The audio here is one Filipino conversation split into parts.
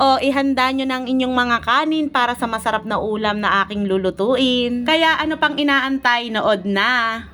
O ihanda nyo ng inyong mga kanin para sa masarap na ulam na aking lulutuin. Kaya ano pang inaantay, nood na!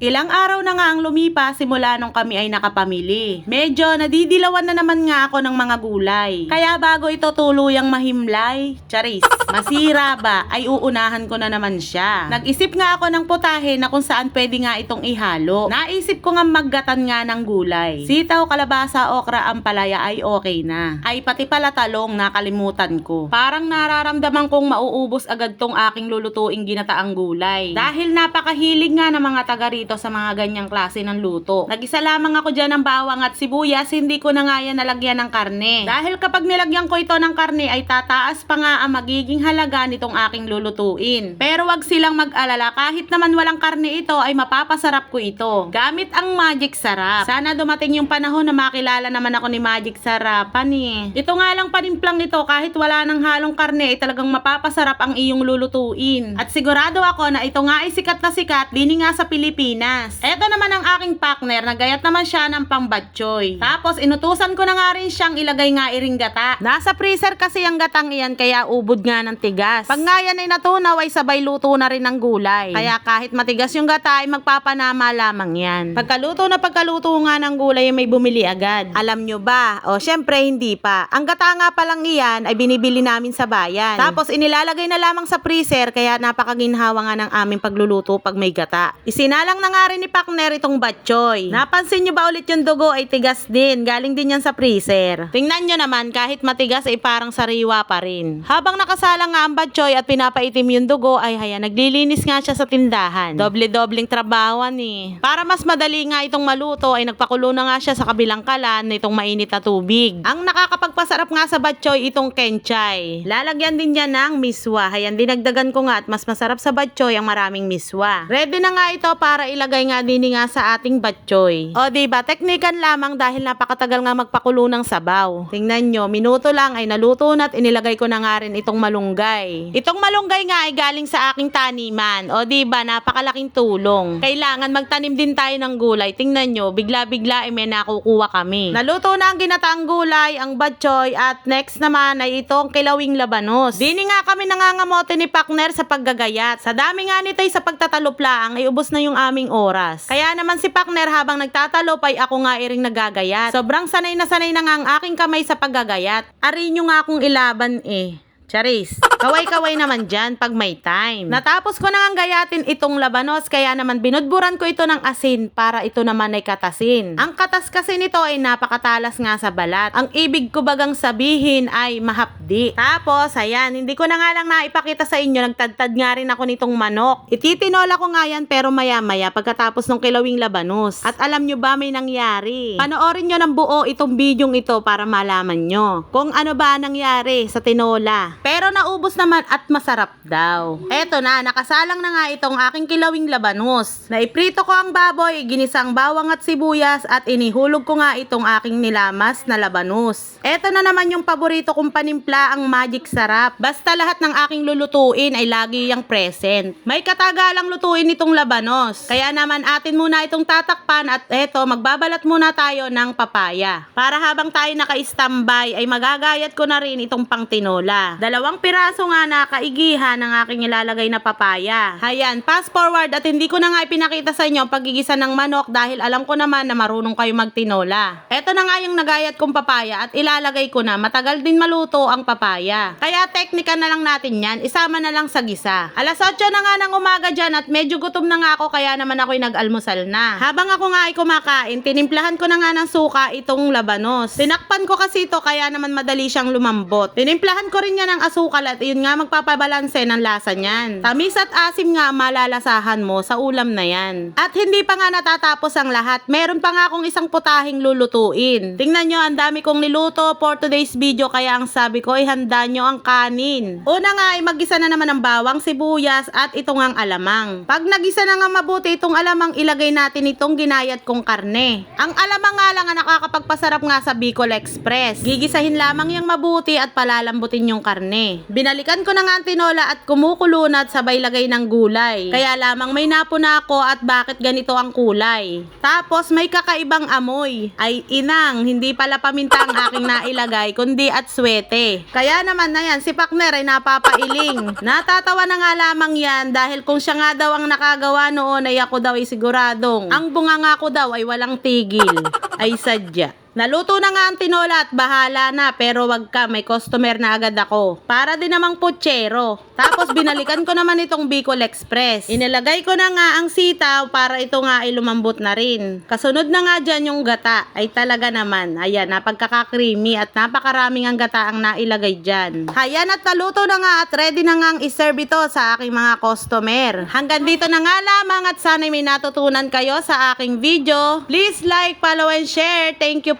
Ilang araw na nga ang lumipas simula nung kami ay nakapamili. Medyo nadidilawan na naman nga ako ng mga gulay. Kaya bago ito tuluyang mahimlay, charis, masira ba, ay uunahan ko na naman siya. Nag-isip nga ako ng putahe na kung saan pwede nga itong ihalo. Naisip ko nga maggatan nga ng gulay. Sitaw, kalabasa, okra, ampalaya ay okay na. Ay pati pala talong nakalimutan ko. Parang nararamdaman kong mauubos agad tong aking lulutuing ginataang gulay. Dahil napakahilig nga ng mga taga sa mga ganyang klase ng luto. Nag-isa lamang ako dyan ng bawang at sibuyas, hindi ko na nga yan nalagyan ng karne. Dahil kapag nilagyan ko ito ng karne ay tataas pa nga ang magiging halaga nitong aking lulutuin. Pero wag silang mag-alala, kahit naman walang karne ito ay mapapasarap ko ito. Gamit ang Magic Sarap. Sana dumating yung panahon na makilala naman ako ni Magic Sarapan eh. Ito nga lang panimplang ito kahit wala ng halong karne ay talagang mapapasarap ang iyong lulutuin. At sigurado ako na ito nga ay sikat na sikat dini nga sa Pilipinas. Ito naman ang aking partner, nagayat naman siya ng pambatchoy. Tapos inutusan ko na nga rin siyang ilagay nga iring gata. Nasa freezer kasi ang gatang iyan kaya ubod nga ng tigas. Pag nga yan ay natunaw ay sabay luto na rin ng gulay. Kaya kahit matigas yung gata ay magpapanama lamang yan. Pagkaluto na pagkaluto nga ng gulay ay may bumili agad. Alam nyo ba? O syempre hindi pa. Ang gata nga palang iyan ay binibili namin sa bayan. Tapos inilalagay na lamang sa freezer kaya napakaginhawa nga ng aming pagluluto pag may gata. Isinalang na nga rin ni Pakner itong batchoy. Napansin nyo ba ulit yung dugo ay tigas din. Galing din yan sa freezer. Tingnan nyo naman kahit matigas ay parang sariwa pa rin. Habang nakasalang nga ang batchoy at pinapaitim yung dugo ay haya naglilinis nga siya sa tindahan. Doble-dobleng trabawan eh. Para mas madali nga itong maluto ay nagpakulo na nga siya sa kabilang kalan na itong mainit na tubig. Ang nakakapagpasarap nga sa batchoy itong kenchay. Lalagyan din niya ng miswa. Hayan dinagdagan ko nga at mas masarap sa batchoy ang maraming miswa. Ready na nga ito para ilagay nga din nga sa ating batchoy. O diba, teknikan lamang dahil napakatagal nga magpakulo ng sabaw. Tingnan nyo, minuto lang ay naluto na at inilagay ko na nga rin itong malunggay. Itong malunggay nga ay galing sa aking taniman. O diba, napakalaking tulong. Kailangan magtanim din tayo ng gulay. Tingnan nyo, bigla-bigla ay may nakukuha kami. Naluto na ang ginataang gulay, ang batchoy at next naman ay itong kilawing labanos. Dini nga kami nangangamote ni Pakner sa paggagayat. Sa dami nga nito ay sa pagtataluplang ay ubos na yung aming oras. Kaya naman si Pakner habang nagtatalop ay ako nga iring nagagayat. Sobrang sanay na sanay na nga ang aking kamay sa paggagayat. Ari nyo nga akong ilaban eh. Charis. Kaway-kaway naman dyan pag may time. Natapos ko na ang gayatin itong labanos kaya naman binudburan ko ito ng asin para ito naman ay katasin. Ang katas kasi nito ay napakatalas nga sa balat. Ang ibig ko bagang sabihin ay mahapdi. Tapos, ayan, hindi ko na nga lang naipakita sa inyo, nagtadtad nga rin ako nitong manok. Ititinola ko nga yan pero maya-maya pagkatapos ng kilawing labanos. At alam nyo ba may nangyari? Panoorin nyo ng buo itong bidyong ito para malaman nyo kung ano ba nangyari sa tinola. Pero naubos naman at masarap daw. Eto na, nakasalang na nga itong aking kilawing labanos. Naiprito ko ang baboy, ginisang bawang at sibuyas at inihulog ko nga itong aking nilamas na labanos. Eto na naman yung paborito kong panimpla, ang magic sarap. Basta lahat ng aking lulutuin ay lagi yung present. May katagalang lutuin itong labanos. Kaya naman atin muna itong tatakpan at eto, magbabalat muna tayo ng papaya. Para habang tayo naka-standby ay magagayat ko na rin itong pangtinola. Dalawang piraso nga na kaigihan ng aking ilalagay na papaya. Hayan, fast forward at hindi ko na nga ipinakita sa inyo ang pagigisa ng manok dahil alam ko naman na marunong kayo magtinola. Eto na nga yung nagayat kong papaya at ilalagay ko na matagal din maluto ang papaya. Kaya teknika na lang natin yan, isama na lang sa gisa. Alas 8 na nga ng umaga dyan at medyo gutom na nga ako kaya naman ako'y nag-almusal na. Habang ako nga ay kumakain, tinimplahan ko na nga ng suka itong labanos. Tinakpan ko kasi ito kaya naman madali siyang lumambot. Tinimplahan ko rin niya ng asukal at yun nga magpapabalanse ng lasa niyan. Tamis at asim nga ang malalasahan mo sa ulam na yan. At hindi pa nga natatapos ang lahat, meron pa nga akong isang putahing lulutuin. Tingnan nyo, ang dami kong niluto for today's video kaya ang sabi ko, ay handa nyo ang kanin. Una nga ay magisa na naman ng bawang, sibuyas at ito ngang alamang. Pag nagisa na nga mabuti itong alamang, ilagay natin itong ginayat kong karne. Ang alamang nga lang ang nakakapagpasarap nga sa Bicol Express. Gigisahin lamang yung mabuti at palalambutin yung karne. Binalikan ko na nga ang tinola at kumukulo na at sabay lagay ng gulay. Kaya lamang may napuna ako at bakit ganito ang kulay. Tapos may kakaibang amoy. Ay inang, hindi pala paminta ang aking nailagay, kundi at swete. Kaya naman na yan, si Pakner ay napapailing. Natatawa na nga lamang yan dahil kung siya nga daw ang nakagawa noon ay ako daw ay siguradong. Ang bunganga ko daw ay walang tigil. Ay sadya. Naluto na nga ang tinola at bahala na pero wag ka, may customer na agad ako. Para din namang putsero. Tapos binalikan ko naman itong Bicol Express. Inilagay ko na nga ang sitaw para ito nga ay lumambot na rin. Kasunod na nga dyan yung gata. Ay talaga naman. Ayan, napagkaka-creamy at napakaraming ang gata ang nailagay dyan. Ayan at naluto na nga at ready na nga ang iserve ito sa aking mga customer. Hanggang dito na nga lamang at sana may natutunan kayo sa aking video. Please like, follow, and share. Thank you